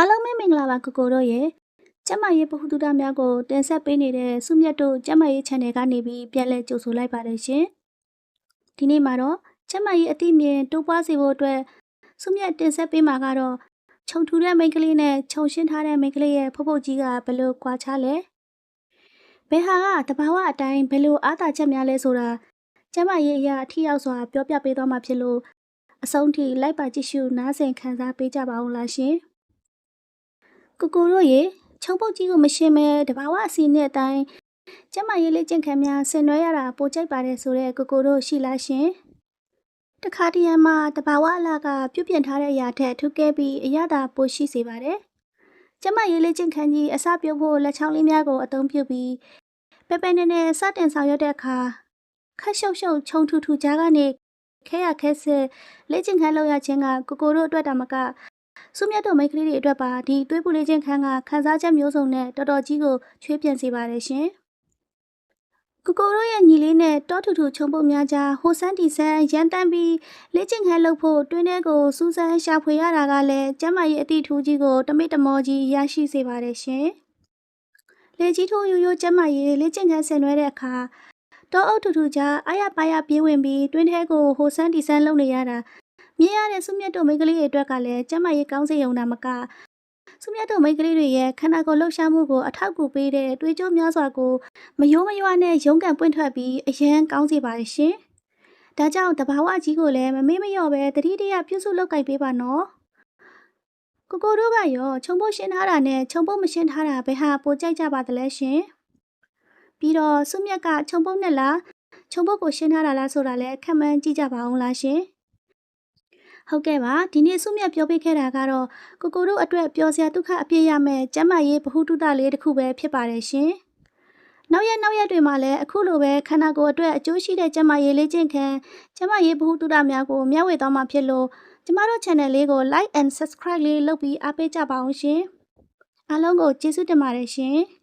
အားလုံးပဲမင်္ဂလာပါကိုကိုတို့ရဲ့ကျမရဲ့ဗဟုသုတများကိုတင်ဆက်ပေးနေတဲ့စုမြတ်တို့ကျမရဲ့ channel ကနေပြီးပြန်လည်ကြိုဆိုလိုက်ပါတယ်ရှင်ဒီနေ့မှာတော့ကျမရဲ့အသိမြင်တိုးပွားစေဖို့အတွက်စုမြတ်တင်ဆက်ပေးမှာကတော့ခြုံထူတဲ့မိန်းကလေးနဲ့ခြုံရှင်းထားတဲ့မိန်းကလေးရဲ့ဖုတ်ဖုတ်ကြီးကဘယ်လိုကွာခြားလဲဘယ်ဟာကတဘာဝအတိုင်းဘယ်လိုအားသာချက်များလဲဆိုတာကျမရဲ့အရာအထီရောက်စွာပြောပြပေးသွားမှာဖြစ်လို့အဆုံးထိလိုက်ပါကြည့်ရှုနားဆင်ခံစားပေးကြပါဦးလားရှင် ကိုကိုတို့ရေချုံပုတ်ကြီးကိုမရှင်းမဲတဘာဝအစီနဲ့အတိုင်းကျမရေးလေးကျင့်ခံများဆင်နွှဲရတာပိုကြိုက်ပါတယ်ဆိုတဲ့ကိုကိုတို့ရှိလားရှင်တခါတရံမှာတဘာဝအလားကပြုပြင်ထားတဲ့အရာထက်ထူးကဲပြီးအရသာပိုရှိစေပါတယ်ကျမရေးလေးကျင့်ခံကြီးအစပြုတ်ဖို့လက်ချောင်းလေးများကိုအသုံးပြုပြီးပဲပဲနဲ့နဲ့စတင်ဆောင်ရွက်တဲ့အခါခက်ရှုပ်ရှုပ်ခြုံထူထူကြားကနေခဲရခဲဆဲလေ့ကျင့်ခန်းလုပ်ရခြင်းကကိုကိုတို့အတွက်တာမက စုမြတ်တို့မိန်းကလေးတွေအတွက်ပါဒီသွေးပူလေးချင်းခန်းကခန်းစားချက်မျိုးစုံနဲ့တော်တော်ကြီးကိုချွေးပြန်စေပါတယ်ရှင်။ကိုကိုတို့ရဲ့ညီလေးနဲ့တောထူထူချုံပုတ်များကြားဟိုဆန်းတီဆန်းရန်တန်းပြီးလေ့ကျင့်ခန်းလုပ်ဖို့တွင်းထဲကိုစူးစမ်းရှာဖွေရတာကလည်းကျမရဲ့အတိထူးကြီးကိုတမိတ်တမောကြီးရရှိစေပါတယ်ရှင်။လေကြီးထိုးရိုးရိုးကျမရဲ့လေ့ကျင့်ခန်းဆင်နွှဲတဲ့အခါတောအုပ်ထူထူကြားအာရပါရပြေးဝင်ပြီးတွင်းထဲကိုဟိုဆန်းတီဆန်းလုပ်နေရတာ မြင်ရတဲ့စုမြတ်တို့မိန်းကလေးတွေအတွက်ကလည်းကျမရေးကောင်းစေရုံနာမကစုမြတ်တို့မိန်းကလေးတွေရဲ့ခန္ဓာကိုယ်လှုပ်ရှားမှုကိုအထောက်အကူပေးတဲ့တွေးကြိုးများစွာကိုမယိုးမရွာနဲ့ရုန်းကန်ပွင့်ထွက်ပြီးအရန်ကောင်းစေပါရဲ့ရှင်။ဒါကြောင့်တဘာဝကြီးကိုလည်းမမေ့မလျော့ပဲတတိတရပြုစုလုပ်ကိုင်ပေးပါနော်။ကိုကိုတို့ကရောခြုံဖို့ရှင်းထားတာနဲ့ခြုံဖို့မရှင်းထားတာဘယ်ဟာပိုကြိုက်ကြပါသလဲရှင်။ပြီးတော့စုမြတ်ကခြုံဖို့နဲ့လားခြုံဖို့ကိုရှင်းထားတာလားဆိုတာလည်းခံမှန်းကြည့်ကြပါအောင်လားရှင်။ ဟုတ်ကဲ့ပါဒီနေ့စုမြတ်ပြောပေးခဲ့တာကတော့ကိုကိုတို့အတွက်ပျော်စရာဒုက္ခအပြည့်ရမယ်ကျမ်းမာရေးဗဟုသုတလေးတစ်ခုပဲဖြစ်ပါတယ်ရှင်။နောက်ရက်နောက်ရက်တွေမှာလည်းအခုလိုပဲခန္ဓာကိုယ်အတွက်အကျိုးရှိတဲ့ကျမ်းမာရေးလေ့ကျင့်ခန်းကျမ်းမာရေးဗဟုသုတများကိုမျှဝေသွားမှာဖြစ်လို့ကျမတို့ channel လေးကို like and subscribe လေးလုပ်ပြီးအားပေးကြပါအောင်ရှင်။အားလုံးကိုကျေးဇူးတင်ပါတယ်ရှင်။